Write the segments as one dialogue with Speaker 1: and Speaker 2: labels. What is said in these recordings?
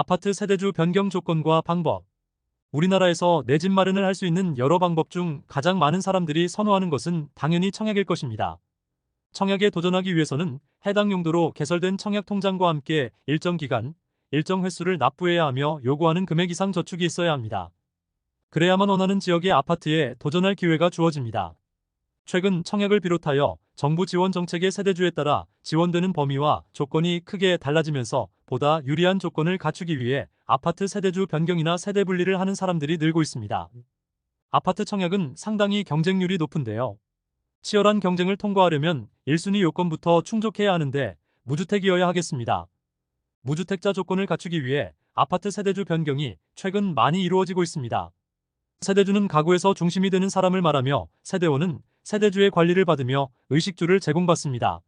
Speaker 1: 아파트 세대주 변경 조건과 방법. 우리나라에서 내 집 마련을 할 수 있는 여러 방법 중 가장 많은 사람들이 선호하는 것은 당연히 청약일 것입니다. 청약에 도전하기 위해서는 해당 용도로 개설된 청약 통장과 함께 일정 기간, 일정 횟수를 납부해야 하며 요구하는 금액 이상 저축이 있어야 합니다. 그래야만 원하는 지역의 아파트에 도전할 기회가 주어집니다. 최근 청약을 비롯하여 정부 지원 정책의 세대주에 따라 지원되는 범위와 조건이 크게 달라지면서 보다 유리한 조건을 갖추기 위해 아파트 세대주 변경이나 세대 분리를 하는 사람들이 늘고 있습니다. 아파트 청약은 상당히 경쟁률이 높은데요. 치열한 경쟁을 통과하려면 1순위 요건부터 충족해야 하는데 무주택이어야 하겠습니다. 무주택자 조건을 갖추기 위해 아파트 세대주 변경이 최근 많이 이루어지고 있습니다. 세대주는 가구에서 중심이 되는 사람을 말하며 세대원은 세대주의 관리를 받으며 의식주를 제공받습니다.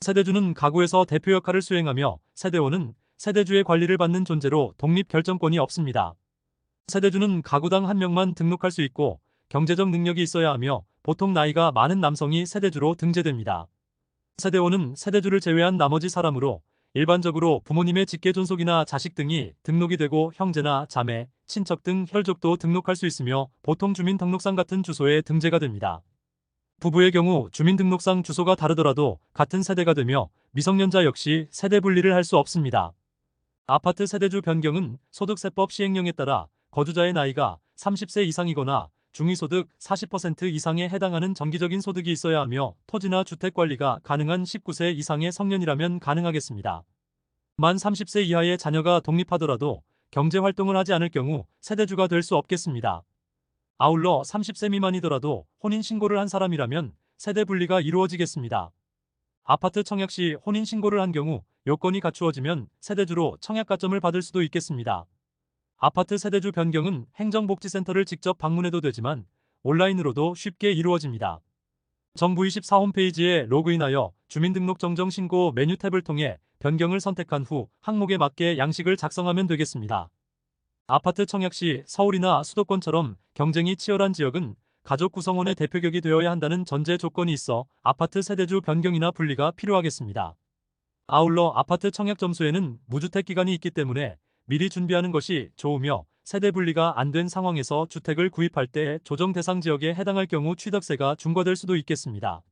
Speaker 1: 세대주는 가구에서 대표 역할을 수행하며 세대원은 세대주의 관리를 받는 존재로 독립 결정권이 없습니다. 세대주는 가구당 한 명만 등록할 수 있고 경제적 능력이 있어야 하며 보통 나이가 많은 남성이 세대주로 등재됩니다. 세대원은 세대주를 제외한 나머지 사람으로 일반적으로 부모님의 직계 존속이나 자식 등이 등록이 되고 형제나 자매, 친척 등 혈족도 등록할 수 있으며 보통 주민 등록상 같은 주소에 등재가 됩니다. 부부의 경우 주민등록상 주소가 다르더라도 같은 세대가 되며 미성년자 역시 세대 분리를 할 수 없습니다. 아파트 세대주 변경은 소득세법 시행령에 따라 거주자의 나이가 30세 이상이거나 중위소득 40% 이상에 해당하는 정기적인 소득이 있어야 하며 토지나 주택 관리가 가능한 19세 이상의 성년이라면 가능하겠습니다. 만 30세 이하의 자녀가 독립하더라도 경제 활동을 하지 않을 경우 세대주가 될 수 없겠습니다. 아울러 30세 미만이더라도 혼인 신고를 한 사람이라면 세대 분리가 이루어지겠습니다. 아파트 청약 시 혼인 신고를 한 경우 요건이 갖추어지면 세대주로 청약 가점을 받을 수도 있겠습니다. 아파트 세대주 변경은 행정복지센터를 직접 방문해도 되지만 온라인으로도 쉽게 이루어집니다. 정부 24 홈페이지에 로그인하여 주민등록 정정 신고 메뉴 탭을 통해 변경을 선택한 후 항목에 맞게 양식을 작성하면 되겠습니다. 아파트 청약 시 서울이나 수도권처럼 경쟁이 치열한 지역은 가족 구성원의 대표격이 되어야 한다는 전제 조건이 있어 아파트 세대주 변경이나 분리가 필요하겠습니다. 아울러 아파트 청약 점수에는 무주택 기간이 있기 때문에 미리 준비하는 것이 좋으며 세대 분리가 안 된 상황에서 주택을 구입할 때 조정 대상 지역에 해당할 경우 취득세가 중과될 수도 있겠습니다.